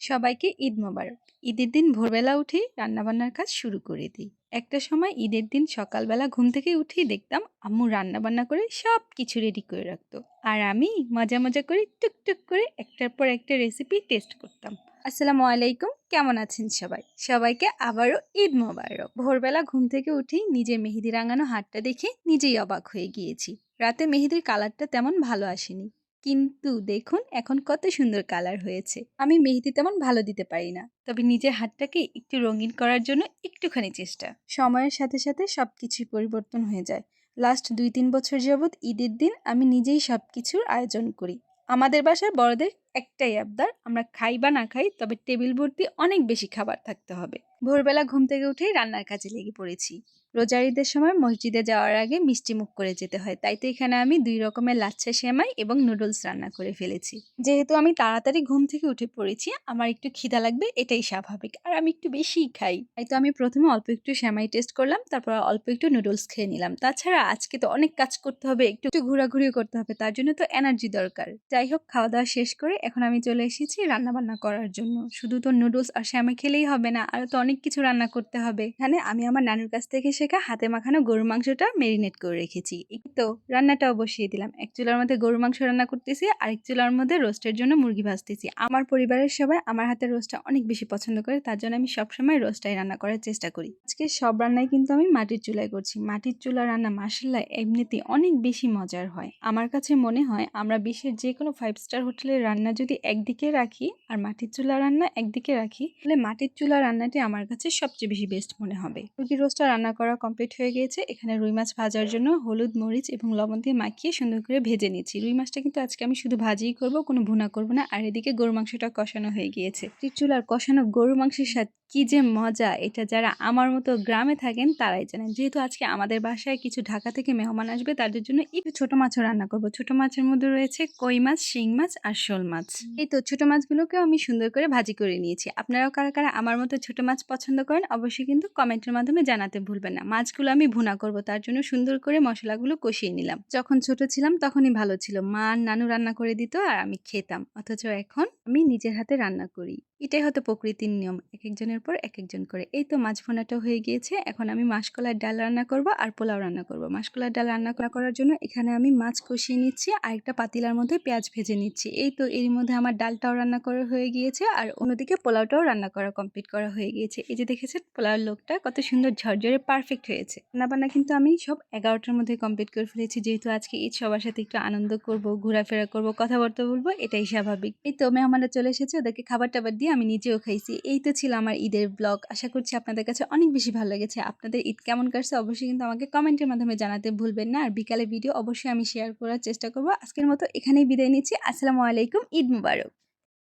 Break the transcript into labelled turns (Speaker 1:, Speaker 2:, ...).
Speaker 1: সবাইকে ঈদ মোবারক। ঈদের দিন ভোরবেলা উঠেই রান্নাবান্নার কাজ শুরু করে দিই। একটা সময় ঈদের দিন সকালবেলা ঘুম থেকে উঠেই দেখতাম আম্মু রান্নাবান্না করে সব কিছু রেডি করে রাখতো। আর আমি মজা মজা করে টুকটুক করে একটার পর একটা রেসিপি টেস্ট করতাম। আসসালামু আলাইকুম, কেমন আছেন সবাই? সবাইকে আবারও ঈদ মোবারক। ভোরবেলা ঘুম থেকে উঠেই নিজের মেহেদি রাঙানো হাতটা দেখে নিজেই অবাক হয়ে গিয়েছি। রাতে মেহেদির কালারটা তেমন ভালো আসেনি। কিন্তু দেখুন, এখন কত সুন্দর কালার হয়েছে। আমি মেহেদি তেমন ভালো দিতে পারি না। তবে নিজের হাতটাকে একটু রঙিন করার জন্য একটুখানি চেষ্টা। সময়ের সাথে সাথে সব কিছুই পরিবর্তন হয়ে যায়। লাস্ট দুই তিন বছর যাবৎ ঈদের দিন আমি নিজেই সব কিছুর আয়োজন করি। আমাদের বাসার বড়দের একটাই আবদার, আমরা খাই বা না খাই, তবে টেবিল ভর্তি অনেক বেশি খাবার থাকতে হবে। ভোরবেলা ঘুম থেকে উঠেই রান্নার কাজে লেগে পড়েছি। রোজার ঈদের সময় মসজিদে যাওয়ার আগে মিষ্টি মুখ করে যেতে হয়। তাই তো এখানে আমি দুই রকমের লাচ্ছা সেমাই এবং নুডলস রান্না করে ফেলেছি। যেহেতু আমি তাড়াতাড়ি ঘুম থেকে উঠে পড়েছি, আমার একটু খিদা লাগবে, এটাই স্বাভাবিক। আর আমি একটু বেশিই খাই। তাই তো আমি প্রথমে অল্প একটু সেমাই টেস্ট করলাম, তারপর অল্প একটু নুডলস খেয়ে নিলাম। তাছাড়া আজকে তো অনেক কাজ করতে হবে, একটু একটু ঘোরাঘুরিও করতে হবে, তার জন্য তো এনার্জি দরকার। যাই হোক, খাওয়া দাওয়া শেষ করে এখন আমি চলে এসেছি রান্না বান্না করার জন্য। শুধু তো নুডলস আর সেমাই খেলেই হবে না, আরও তো অনেক কিছু রান্না করতে হবে। এখানে আমি আমার নানুর কাছ থেকে শেখা হাতে মাখানো গরুর মাংসটা মেরিনেট করে রেখেছি। তো, রান্নাটাও বসিয়ে দিলাম। এক চুলার মধ্যে গরুর মাংস রান্না করতেছি, আরেক চুলার মধ্যে রোস্টের জন্য মুরগি ভাজতেছি। আমার পরিবারের সবাই আমার হাতের রোস্টটা অনেক বেশি পছন্দ করে, তার জন্য আমি সবসময় রোস্টটাই রান্না করার চেষ্টা করি। আজকে সব রান্নাই কিন্তু আমি মাটির চুলায় করছি। মাটির চুলা রান্না মাসাল্লাহ এমনিতেই অনেক বেশি মজার হয়। আমার কাছে মনে হয় আমরা বিশ্বের যে কোনো ফাইভ স্টার হোটেলের রান্না যদি একদিকে রাখি আর মাটির চুলা রান্না একদিকে রাখি, তাহলে মাটির চুলা রান্নাটি আমার কাছে সবচেয়ে বেশি বেস্ট মনে হবে। মুরগি রোস্টটা রান্না করা কমপ্লিট হয়ে গিয়েছে। এখানে রুই মাছ ভাজার জন্য হলুদ মরিচ এবং লবণ দিয়ে মাখিয়ে সুন্দর করে ভেজে নিচ্ছি। রুই মাছটা কিন্তু আজকে আমি শুধু ভাজিই করব কোনো ভুনা করব না। আর এদিকে গরু মাংসটা কষানো হয়ে গিয়েছে। চুলার কষানো গরু মাংসের সাথে কি যে মজা! এটা যারা আমার মতো গ্রামে থাকেন তারাই জানেন। যেহেতু আজকে আমাদের বাসায় কিছু ঢাকা থেকে মেহমান আসবে তাদের জন্য একটু ছোট মাছও রান্না করব। ছোট মাছের মধ্যে রয়েছে কই মাছ শিং মাছ আর শোল মাছ। এই তো ছোট মাছগুলোকেও আমি সুন্দর করে ভাজি করে নিয়েছি। আপনারাও কারা কারা আমার মতো ছোট মাছ পছন্দ করেন অবশ্যই কিন্তু কমেন্টের মাধ্যমে জানাতে ভুলবেন না। মাছগুলো আমি ভুনা করব, তার জন্য সুন্দর করে মশলাগুলো কষিয়ে নিলাম। যখন ছোট ছিলাম তখনই ভালো ছিল। মা নানু রান্না করে দিত আর আমি খেতাম। অথচ এখন আমি নিজের হাতে রান্না করি। এটাই হতো প্রকৃতির নিয়ম এক একজনের পর এক একজন করে। এই তো মাছ ভোনাটা হয়ে গিয়েছে, এখন আমি মাসকলার ডাল রান্না করব আর পোলাও রান্না করব। মাসকলার ডাল রান্না করার জন্য এখানে আমি মাছ কষিয়ে নিচ্ছি, আর একটা পাতিলার মধ্যে পেঁয়াজ ভেজে নিচ্ছি। এই তো এর মধ্যে আমার ডালটাও রান্না করা হয়ে গিয়েছে, আর অন্যদিকে পোলাওটাও রান্না করা কমপ্লিট করা হয়ে গিয়েছে। এই যে দেখেছেন পোলাওর লোকটা কত সুন্দর ঝরঝরে পারফেক্ট হয়েছে। রান্নাবান্না কিন্তু আমি সব এগারোটার মধ্যে কমপ্লিট করে ফেলেছি, যেহেতু আজকে ঈদ সবার সাথে একটু আনন্দ করব, ঘোরাফেরা করব, কথাবার্তা বলব, এটাই স্বাভাবিক। এই তো মেহমানরা চলে এসেছে, ওদেরকে খাবার টাবার দিয়ে আমি নিজেও খাইছি। এই তো ছিল আমার ঈদের ব্লগ আশা করছি আপনাদের কাছে অনেক বেশি ভালো লেগেছে। আপনাদের ঈদ কেমন কাটছে অবশ্যই কিন্তু আমাকে কমেন্টের মাধ্যমে জানাতে ভুলবেন না। আর বিকালে ভিডিও অবশ্যই আমি শেয়ার করার চেষ্টা করব। আজকের মতো এখানেই বিদায় নিচ্ছি। আসসালামু আলাইকুম। ঈদ মুবারক।